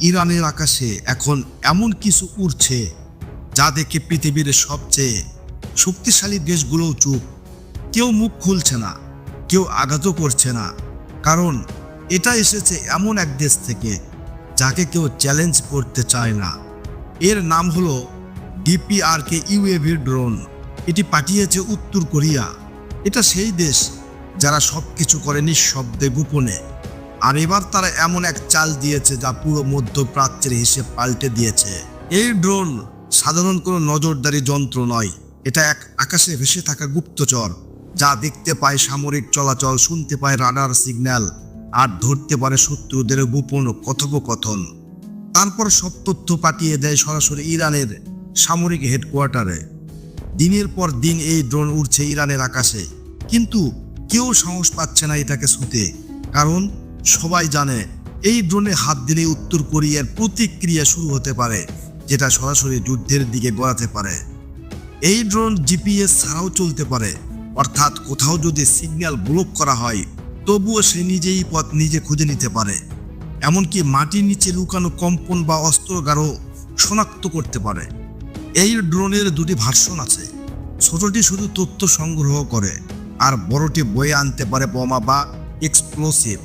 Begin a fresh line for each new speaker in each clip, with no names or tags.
ইরানের আকাশে এখন এমন কিছু উড়ছে যা দেখে পৃথিবীর সবচেয়ে শক্তিশালী দেশগুলোও চুপ। কেউ মুখ খুলছে না, কেউ আঘাতও করছে না, কারণ এটা এসেছে এমন এক দেশ থেকে যাকে কেউ চ্যালেঞ্জ করতে চায় না। এর নাম হলো ডিপিআরকে ইউএভি ড্রোন। এটি পাঠিয়েছে উত্তর কোরিয়া। এটা সেই দেশ যারা সব কিছু করে নিঃশব্দে গোপনে। আর এবার তারা এমন এক চাল দিয়েছে যা পুরো মধ্যপ্রাচ্যের হিসেব পাল্টে দিয়েছে। এই ড্রোন সাধারণ কোনো নজরদারি যন্ত্র নয়। এটা এক আকাশে ভেসে থাকা গুপ্তচর, যা দেখতে পায় সামরিক চলাচল, শুনতে পায় রাডার সিগন্যাল, আর ধরতে পারে শত্রুদের গোপন কথোপকথন। তারপর সব তথ্য পাঠিয়ে দেয় সরাসরি ইরানের সামরিক হেডকোয়ার্টারে। দিনের পর দিন এই ড্রোন উড়ছে ইরানের আকাশে। কিন্তু কেউ সাহস পাচ্ছে না এটাকে ছুতে, কারণ সবাই জানে এই ড্রোনে হাত দিলে উত্তর কোরিয়ার প্রতিক্রিয়া শুরু হতে পারে, যেটা সরাসরি যুদ্ধের দিকে গড়াতে পারে। এই ড্রোন জিপিএস ছাড়াও চলতে পারে, অর্থাৎ কোথাও যদি সিগন্যাল ব্লক করা হয়, তবুও সে নিজেই পথ নিজে খুঁজে নিতে পারে। এমনকি মাটির নিচে লুকানো কম্পন বা অস্ত্রগারও শনাক্ত করতে পারে। এই ড্রোনের দুটি ভার্সন আছে। ছোটটি শুধু তথ্য সংগ্রহ করে, আর বড়টি বয়ে আনতে পারে বোমা বা এক্সপ্লোসিভ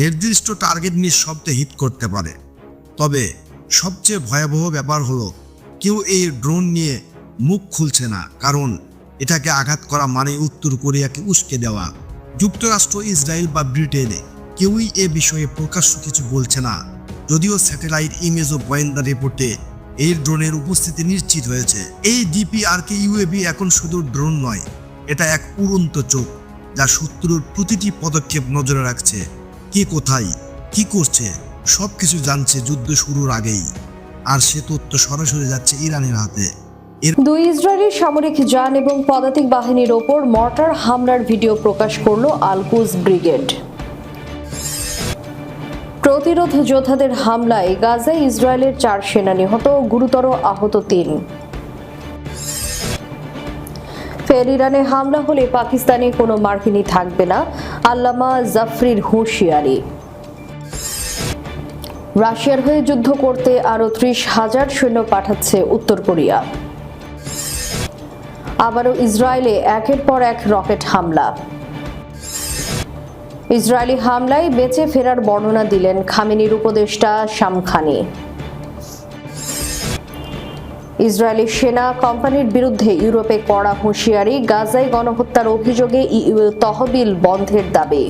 নির্দিষ্ট টার্গেট নিঃশব্দে হিট করতে পারে। তবে সবচেয়ে ভয়াবহ ব্যাপার হলো, কেউ এই ড্রোন নিয়ে মুখ খুলছে না, কারণ এটাকে আঘাত করা মানে উত্তর কোরিয়াকে উস্কে দেওয়া। যুক্তরাষ্ট্র, ইসরায়েল বা ব্রিটেনে কেউই এ বিষয়ে প্রকাশ্য কিছু বলছে না, যদিও স্যাটেলাইট ইমেজ ও গোয়েন্দা রিপোর্টে এই ড্রোনের উপস্থিতি নিশ্চিত হয়েছে। এই ডিপিআরকে ইউএবি এখন শুধু ড্রোন নয়, এটা এক উড়ন্ত চোখ, যা শত্রুর প্রতিটি পদক্ষেপ নজরে রাখছে। কে কোথায়, কি করছে সব কিছু জানছে যুদ্ধ শুরুর আগেই। আর সে তথ্য সরাসরি যাচ্ছে ইরানের হাতে।
দুই ইসরায়েলি সামরিক যান এবং পদাতিক বাহিনীর ওপর মর্টার হামলার ভিডিও প্রকাশ করল আলকুজ ব্রিগেড। প্রতিরোধ যোদ্ধাদের হামলায় গাজায় ইসরায়েলের চার সেনা নিহত গুরুতর আহত তিন। ফের ইরানে হামলা হলে পাকিস্তানে কোনো মার্কিনি থাকবে না। আল্লামা জাফরির হুঁশিয়ারি। রাশিয়ার হয়ে যুদ্ধ করতে আরও ত্রিশ হাজার সৈন্য পাঠাচ্ছে উত্তর কোরিয়া। আবারও ইসরায়েলে একের পর এক রকেট হামলা। ইসরায়েলি হামলায় বেঁচে ফেরার বর্ণনা দিলেন খামেনির উপদেষ্টা শামখানি। ইসরায়েলি সেনা কোম্পানির বিরুদ্ধে ইউরোপে কড়া হুঁশিয়ারি গাজায় গণহত্যার অভিযোগে ইউ তহবিল বন্ধের দাবি।